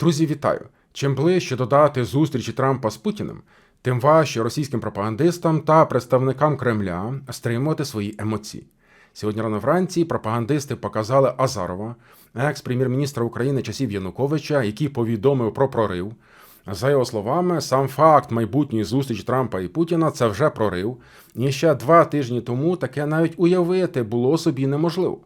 Друзі, вітаю! Чим ближче додати зустрічі Трампа з Путіним, тим важче російським пропагандистам та представникам Кремля стримувати свої емоції. Сьогодні рано вранці пропагандисти показали Азарова, екс-прем'єр-міністра України часів Януковича, який повідомив про прорив. За його словами, сам факт майбутньої зустрічі Трампа і Путіна це вже прорив. І ще два тижні тому таке навіть уявити було собі неможливо.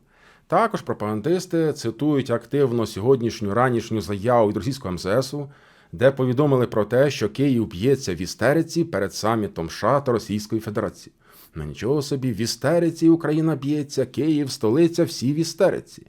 Також пропагандисти цитують активно сьогоднішню ранішню заяву від російського МЗСу, де повідомили про те, що Київ б'ється в істериці перед самітом США та Російської Федерації. Ну нічого собі, в істериці Україна б'ється, Київ, столиця, всі в істериці.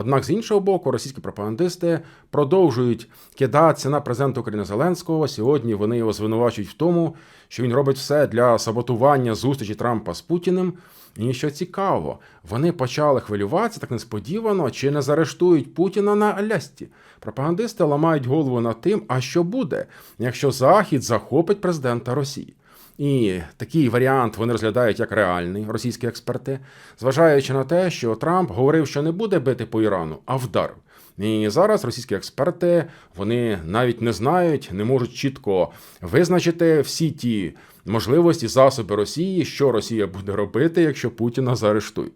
Однак з іншого боку, російські пропагандисти продовжують кидатися на президента України Зеленського. Сьогодні вони його звинувачують в тому, що він робить все для саботування зустрічі Трампа з Путіним. І що цікаво, вони почали хвилюватися так несподівано, чи не заарештують Путіна на Алясці. Пропагандисти ламають голову над тим, а що буде, якщо Захід захопить президента Росії. І такий варіант вони розглядають як реальний російські експерти, зважаючи на те, що Трамп говорив, що не буде бити по Ірану, а вдарив. І зараз російські експерти вони навіть не знають, не можуть чітко визначити всі ті можливості, засоби Росії, що Росія буде робити, якщо Путіна заарештують.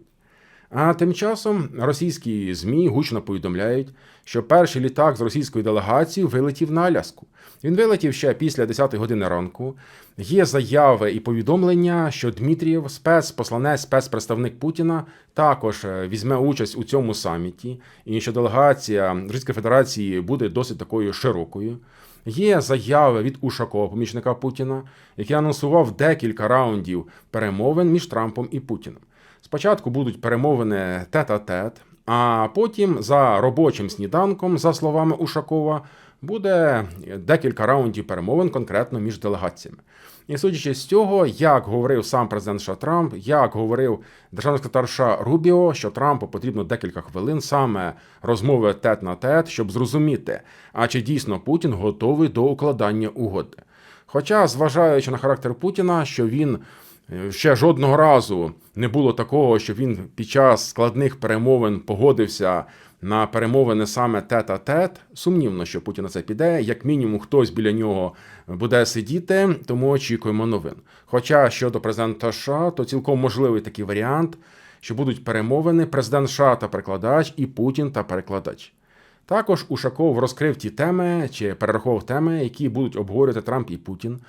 А тим часом російські ЗМІ гучно повідомляють, що перший літак з російською делегацією вилетів на Аляску. Він вилетів ще після 10 години ранку. Є заяви і повідомлення, що Дмитрієв, спецпосланець, спецпредставник Путіна, також е, візьме участь у цьому саміті, і що делегація Російської Федерації буде досить такою широкою. Є заяви від Ушакова, помічника Путіна, який анонсував декілька раундів перемовин між Трампом і Путіним. Спочатку будуть перемовини тет-а-тет, а потім за робочим сніданком, за словами Ушакова, буде декілька раундів перемовин конкретно між делегаціями. І судячи з цього, як говорив сам президент США Трамп, як говорив державний секретар США Рубіо, що Трампу потрібно декілька хвилин саме розмови тет на тет, щоб зрозуміти, а чи дійсно Путін готовий до укладання угоди. Хоча, зважаючи на характер Путіна, що він е, ще жодного разу не було такого, що він під час складних перемовин погодився на перемовини саме тет-а-тет. Сумнівно, що Путін на це піде. Як мінімум, хтось біля нього буде сидіти, тому очікуємо новин. Хоча щодо президента США, то цілком можливий такий варіант, що будуть перемовини президент США та перекладач, і Путін та перекладач. Також Ушаков розкрив ті теми чи перерахував теми, які будуть обговорювати Трамп і Путін.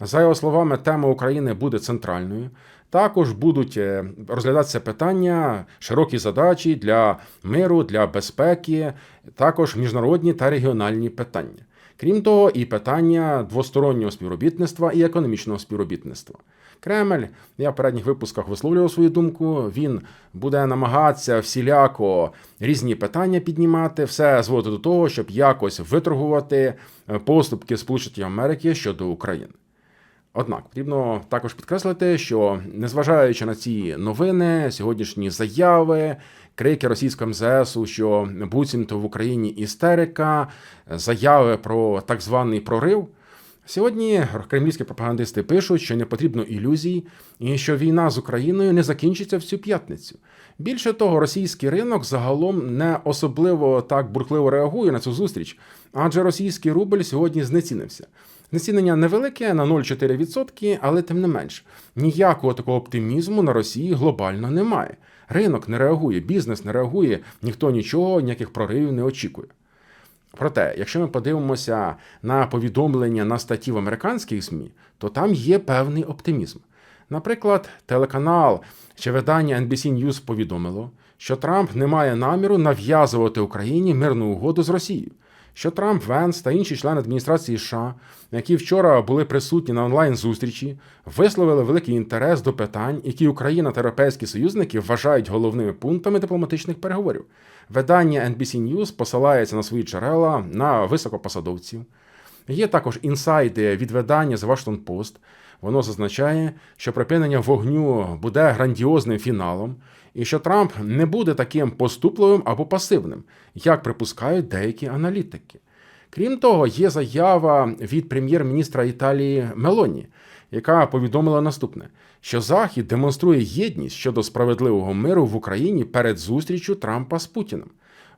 За його словами, тема України буде центральною. Також будуть е, розглядатися питання, широкі задачі для миру, для безпеки, також міжнародні та регіональні питання. Крім того, і питання двостороннього співробітництва і економічного співробітництва. Кремль, я в передніх випусках висловлював свою думку. Він буде намагатися всіляко різні питання піднімати, все зводити до того, щоб якось виторгувати е, поступки Сполучених Америки щодо України. Однак потрібно також підкреслити, що незважаючи на ці новини, сьогоднішні заяви, крики російського МЗСу, що буцімто в Україні істерика, заяви про так званий прорив. Сьогодні кремлівські пропагандисти пишуть, що не потрібно ілюзій, і що війна з Україною не закінчиться в цю п'ятницю. Більше того, російський ринок загалом не особливо так бурхливо реагує на цю зустріч, адже російський рубль сьогодні знецінився. Знецінення невелике на 0,4%, але тим не менш, ніякого такого оптимізму на Росії глобально немає. Ринок не реагує, бізнес не реагує, ніхто нічого, ніяких проривів не очікує. Проте, якщо ми подивимося на повідомлення на статті в американських ЗМІ, то там є певний оптимізм. Наприклад, телеканал чи видання NBC News повідомило, що Трамп не має наміру нав'язувати Україні мирну угоду з Росією що Трамп, Венс та інші члени адміністрації США, які вчора були присутні на онлайн-зустрічі, висловили великий інтерес до питань, які Україна та європейські союзники вважають головними пунктами дипломатичних переговорів. Видання NBC News посилається на свої джерела на високопосадовців. Є також інсайди від видання The Washington Post. Воно зазначає, що припинення вогню буде грандіозним фіналом, і що Трамп не буде таким поступливим або пасивним, як припускають деякі аналітики. Крім того, є заява від прем'єр-міністра Італії Мелоні, яка повідомила наступне: що Захід демонструє єдність щодо справедливого миру в Україні перед зустрічю Трампа з Путіним.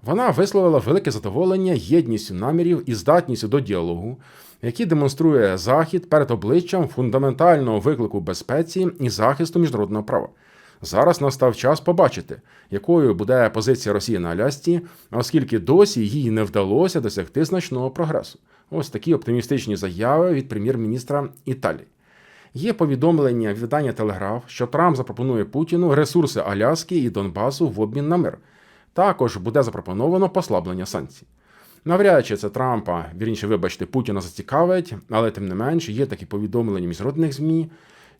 Вона висловила велике задоволення єдністю намірів і здатністю до діалогу, які демонструє Захід перед обличчям фундаментального виклику безпеці і захисту міжнародного права. Зараз настав час побачити, якою буде позиція Росії на Алясці, оскільки досі їй не вдалося досягти значного прогресу. Ось такі оптимістичні заяви від прем'єр-міністра Італії. Є повідомлення від видання Телеграф, що Трамп запропонує Путіну ресурси Аляски і Донбасу в обмін на мир. Також буде запропоновано послаблення санкцій. Навряд чи це Трампа, вірніше, вибачте, Путіна зацікавить, але тим не менш є такі повідомлення міжнародних ЗМІ.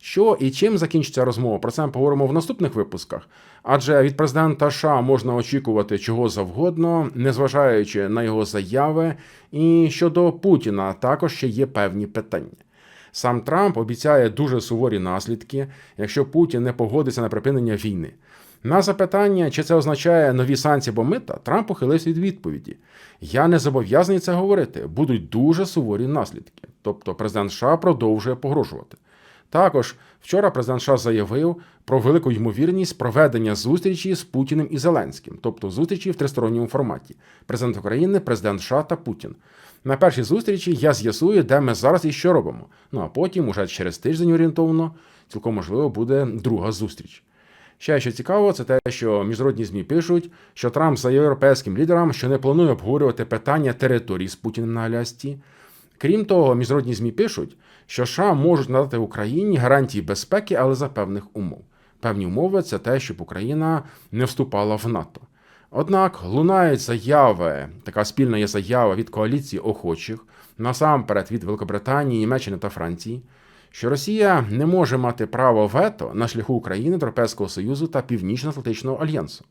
Що і чим закінчиться розмова? Про це ми поговоримо в наступних випусках. Адже від президента США можна очікувати чого завгодно, незважаючи на його заяви. І щодо Путіна також ще є певні питання. Сам Трамп обіцяє дуже суворі наслідки, якщо Путін не погодиться на припинення війни. На запитання, чи це означає нові санкції або мита, Трамп ухилився від відповіді: Я не зобов'язаний це говорити. Будуть дуже суворі наслідки. Тобто президент США продовжує погрожувати. Також вчора президент США заявив про велику ймовірність проведення зустрічі з Путіним і Зеленським, тобто зустрічі в тристоронньому форматі: президент України, президент США та Путін. На першій зустрічі я з'ясую, де ми зараз і що робимо. Ну а потім, уже через тиждень орієнтовно, цілком можливо буде друга зустріч. Ще що цікаво, це те, що міжнародні ЗМІ пишуть, що Трамп заявив європейським лідерам, що не планує обговорювати питання території з Путіним на Алясці. Крім того, міжнародні ЗМІ пишуть, що США можуть надати Україні гарантії безпеки, але за певних умов. Певні умови це те, щоб Україна не вступала в НАТО. Однак лунають заяви, така спільна є заява від коаліції охочих, насамперед від Великобританії, Німеччини та Франції, що Росія не може мати право вето на шляху України Європейського Союзу та Північно-Атлантичного альянсу.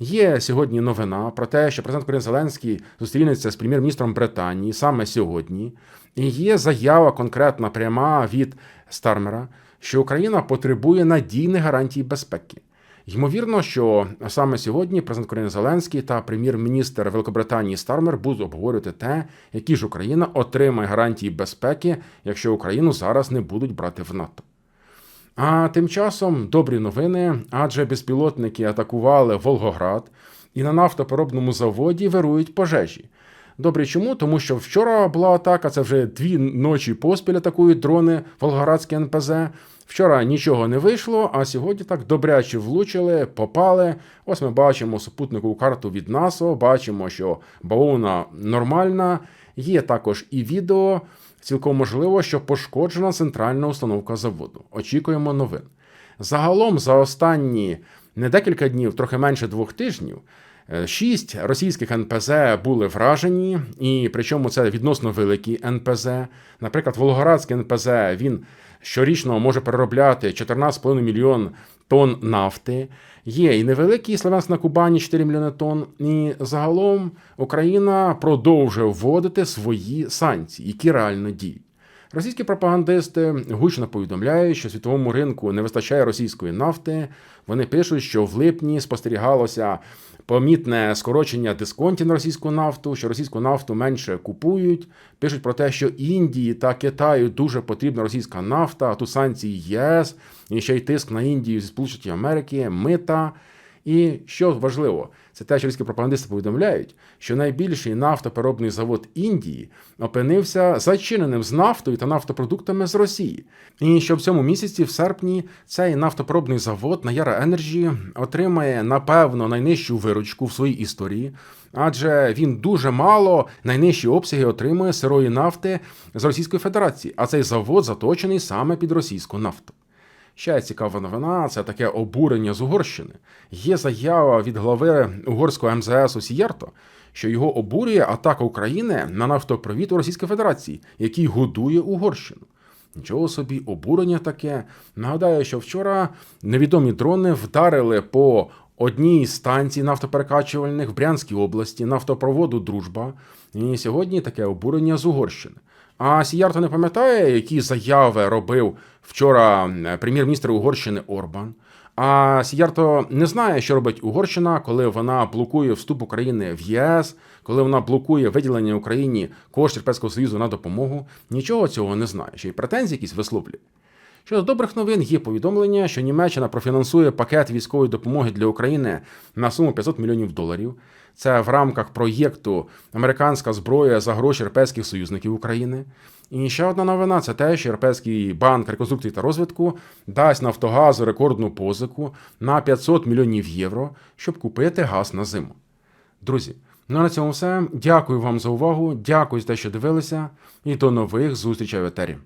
Є сьогодні новина про те, що президент України Зеленський зустрінеться з прем'єр-міністром Британії саме сьогодні, і є заява конкретна пряма від Стармера, що Україна потребує надійних гарантій безпеки. Ймовірно, що саме сьогодні президент України Зеленський та прем'єр-міністр Великобританії Стармер будуть обговорювати те, які ж Україна отримає гарантії безпеки, якщо Україну зараз не будуть брати в НАТО. А тим часом добрі новини, адже безпілотники атакували Волгоград і на нафтопереробному заводі вирують пожежі. Добре, чому? Тому що вчора була атака, це вже дві ночі поспіль атакують дрони Волгоградське НПЗ. Вчора нічого не вийшло, а сьогодні так добряче влучили, попали. Ось ми бачимо супутникову карту від НАСО, бачимо, що бавовна нормальна. Є також і відео. Цілком можливо, що пошкоджена центральна установка заводу. Очікуємо новин. Загалом за останні не декілька днів, трохи менше двох тижнів. Шість російських НПЗ були вражені, і причому це відносно великі НПЗ. Наприклад, Волгоградський НПЗ він щорічно може переробляти 14,5 мільйон тонн нафти. Є і невеликий Славянськ на Кубані 4 мільйони тонн. І загалом Україна продовжує вводити свої санкції, які реально діють. Російські пропагандисти гучно повідомляють, що світовому ринку не вистачає російської нафти. Вони пишуть, що в липні спостерігалося помітне скорочення дисконтів на російську нафту, що російську нафту менше купують. Пишуть про те, що Індії та Китаю дуже потрібна російська нафта, а тут санкції ЄС, і ще й тиск на Індію зі Сполучені Америки, мита. І що важливо, це те, що російські пропагандисти повідомляють, що найбільший нафтопереробний завод Індії опинився зачиненим з нафтою та нафтопродуктами з Росії. І що в цьому місяці, в серпні, цей нафтопереробний завод Наяра Енерджі отримає напевно найнижчу виручку в своїй історії, адже він дуже мало найнижчі обсяги отримує сирої нафти з Російської Федерації, а цей завод заточений саме під російську нафту. Ще цікава новина це таке обурення з Угорщини. Є заява від глави угорського МЗС Сієрто, що його обурює атака України на нафтопровід у Російській Федерації, який годує Угорщину. Нічого собі, обурення таке. Нагадаю, що вчора невідомі дрони вдарили по одній з станцій нафтоперекачувальних в Брянській області нафтопроводу Дружба. І сьогодні таке обурення з Угорщини. А Сіярто не пам'ятає, які заяви робив вчора прем'єр-міністр Угорщини Орбан. А Сіярто не знає, що робить Угорщина, коли вона блокує вступ України в ЄС, коли вона блокує виділення Україні коштів Європейського Союзу на допомогу. Нічого цього не знає. Ще й претензії якісь висловлює. Щодо добрих новин є повідомлення, що Німеччина профінансує пакет військової допомоги для України на суму 500 мільйонів доларів. Це в рамках проєкту Американська зброя за гроші європейських союзників України. І ще одна новина це те, що Європейський банк реконструкції та розвитку дасть Нафтогазу рекордну позику на 500 мільйонів євро, щоб купити газ на зиму. Друзі, ну а на цьому все. Дякую вам за увагу. Дякую за те, що дивилися, і до нових зустрічей в етері.